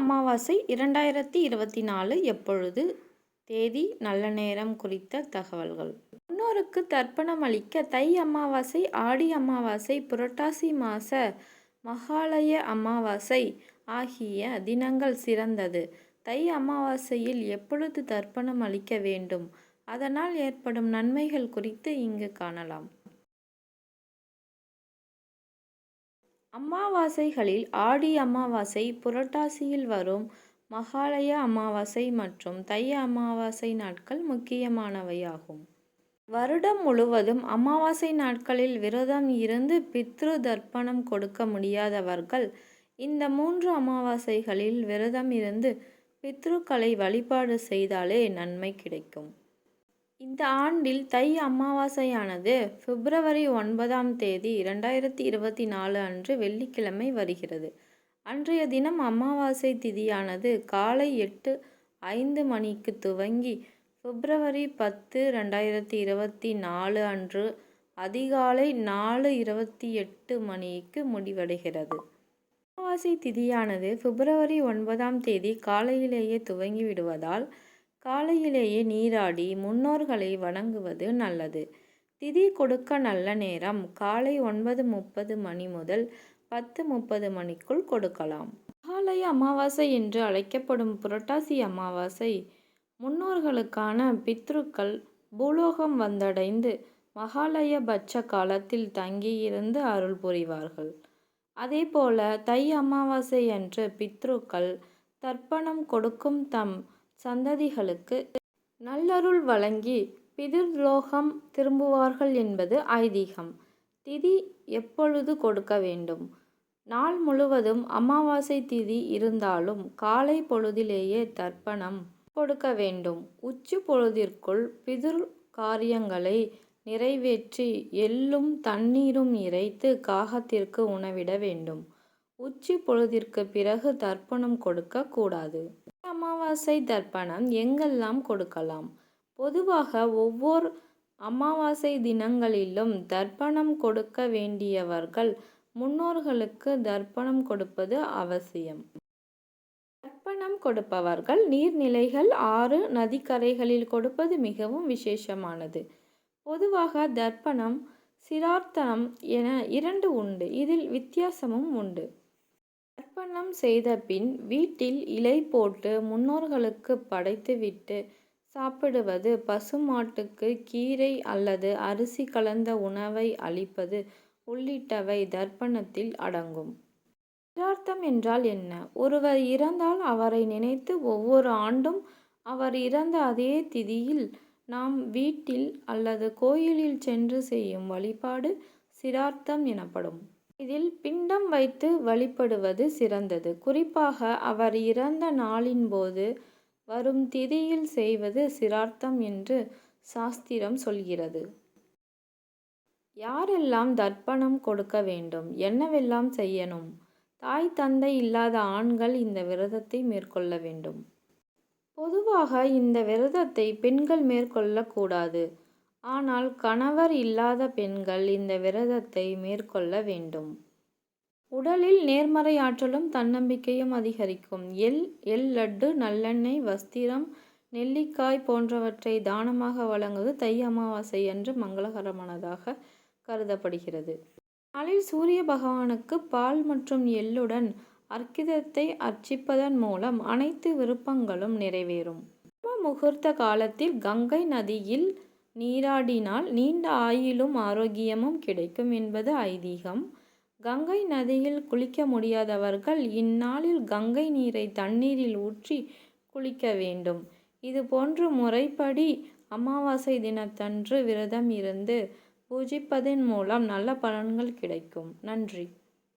அமாவாசை இரண்டாயிரத்தி இருபத்தி நாலு எப்பொழுது? தேதி நல்ல நேரம் குறித்த தகவல்கள். முன்னோருக்கு தர்ப்பணம் அளிக்க தை அமாவாசை ஆடி அமாவாசை புரட்டாசி மாச மகாலய அமாவாசை ஆகிய தினங்கள் சிறந்தது. தை அமாவாசையில் எப்பொழுது தர்ப்பணம் அளிக்க வேண்டும்? அதனால் ஏற்படும் நன்மைகள் குறித்து இங்கு காணலாம். அமாவாசைகளில் ஆடி அமாவாசை புரட்டாசியில் வரும் மகாலய அமாவாசை மற்றும் தை அமாவாசை நாட்கள் முக்கியமானவையாகும். வருடம் முழுவதும் அமாவாசை நாட்களில் விரதம் இருந்து பித்ரு தர்ப்பணம் கொடுக்க முடியாதவர்கள் இந்த மூன்று அமாவாசைகளில் விரதம் இருந்து பித்ருக்களை வழிபாடு செய்தாலே நன்மை கிடைக்கும். இந்த ஆண்டில் தை அமாவாசையானது பிப்ரவரி ஒன்பதாம் தேதி இரண்டாயிரத்தி இருபத்தி நாலு அன்று வெள்ளிக்கிழமை வருகிறது. அன்றைய தினம் அமாவாசை திதியானது காலை எட்டு ஐந்து மணிக்கு துவங்கி பிப்ரவரி பத்து ரெண்டாயிரத்தி இருபத்தி நாலு அன்று அதிகாலை நாலு இருபத்தி எட்டு மணிக்கு முடிவடைகிறது. அமாவாசை திதியானது பிப்ரவரி ஒன்பதாம் தேதி காலையிலேயே துவங்கி விடுவதால் காலையிலேயே நீராடி முன்னோர்களை வணங்குவது நல்லது. திதி கொடுக்க நல்ல நேரம் காலை ஒன்பது முப்பது மணி முதல் பத்து முப்பது மணிக்குள் கொடுக்கலாம். மகாலய அமாவாசை என்று அழைக்கப்படும் புரட்டாசி அமாவாசை முன்னோர்களுக்கான பித்ருக்கள் பூலோகம் வந்தடைந்து மகாலய பட்ச காலத்தில் தங்கியிருந்து அருள் புரிவார்கள். அதேபோல தை அமாவாசை அன்று பித்ருக்கள் தர்ப்பணம் கொடுக்கும் தம் சந்ததிகளுக்கு நல்லருள் வழங்கி பிதிர்லோகம் திரும்புவார்கள் என்பது ஐதீகம். திதி எப்பொழுது கொடுக்க வேண்டும்? நாள் முழுவதும் அமாவாசை திதி இருந்தாலும் காலை பொழுதிலேயே தர்ப்பணம் கொடுக்க வேண்டும். உச்சி பொழுதிற்குள் பிதிர் காரியங்களை நிறைவேற்றி எள்ளும் தண்ணீரும் இறைத்து காகத்திற்கு உணவிட வேண்டும். உச்சி பொழுதிற்கு பிறகு தர்ப்பணம் கொடுக்க கூடாது. அமாவாசை தர்ப்பணம் எங்கெல்லாம் கொடுக்கலாம்? பொதுவாக ஒவ்வொரு அமாவாசை தினங்களிலும் தர்ப்பணம் கொடுக்க வேண்டியவர்கள் முன்னோர்களுக்கு தர்ப்பணம் கொடுப்பது அவசியம். தர்ப்பணம் கொடுப்பவர்கள் நீர்நிலைகள் ஆறு நதிக்கரைகளில் கொடுப்பது மிகவும் விசேஷமானது. பொதுவாக தர்ப்பணம் சிரார்த்தனம் என இரண்டு உண்டு. இதில் வித்தியாசமும் உண்டு. தர்ப்பணம் செய்த பின் வீட்டில் இலை போட்டு முன்னோர்களுக்கு படைத்துவிட்டு சாப்பிடுவது பசுமாட்டுக்கு கீரை அல்லது அரிசி கலந்த உணவை அளிப்பது உள்ளிட்டவை தர்ப்பணத்தில் அடங்கும். சிரார்த்தம் என்றால் என்ன? ஒருவர் இறந்தால் அவரை நினைத்து ஒவ்வொரு ஆண்டும் அவர் இறந்த அதே திதியில் நாம் வீட்டில் அல்லது கோயிலில் சென்று செய்யும் வழிபாடு சிரார்த்தம் எனப்படும். இதில் பிண்டம் வைத்து வழிபடுவது சிறந்தது. குறிப்பாக அவர் இறந்த நாளின் போது வரும் திதியில் செய்வது சிரார்த்தம் என்று சாஸ்திரம் சொல்கிறது. யாரெல்லாம் தர்ப்பணம் கொடுக்க வேண்டும்? என்னவெல்லாம் செய்யணும்? தாய் தந்தை இல்லாத ஆண்கள் இந்த விரதத்தை மேற்கொள்ள வேண்டும். பொதுவாக இந்த விரதத்தை பெண்கள் மேற்கொள்ளக்கூடாது. ஆனால் கணவர் இல்லாத பெண்கள் இந்த விரதத்தை மேற்கொள்ள வேண்டும். உடலில் நேர்மறை ஆற்றலும் தன்னம்பிக்கையும் அதிகரிக்கும். எள் எள் லட்டு நல்லெண்ணெய் வஸ்திரம் நெல்லிக்காய் போன்றவற்றை தானமாக வழங்குவது தை அமாவாசை என்று மங்களகரமானதாக கருதப்படுகிறது. நாளில் சூரிய பகவானுக்கு பால் மற்றும் எள்ளுடன் அர்க்கிதத்தை அர்ச்சிப்பதன் மூலம் அனைத்து விருப்பங்களும் நிறைவேறும். முகூர்த்த காலத்தில் கங்கை நதியில் நீராடினால் நீண்ட ஆயுளும் ஆரோக்கியமும் கிடைக்கும் என்பது ஐதீகம். கங்கை நதியில் குளிக்க முடியாதவர்கள் இந்நாளில் கங்கை நீரை தண்ணீரில் ஊற்றி குளிக்க வேண்டும். இது போன்று முறைப்படி அமாவாசை தினத்தன்று விரதம் இருந்து பூஜிப்பதன் மூலம் நல்ல பலன்கள் கிடைக்கும். நன்றி.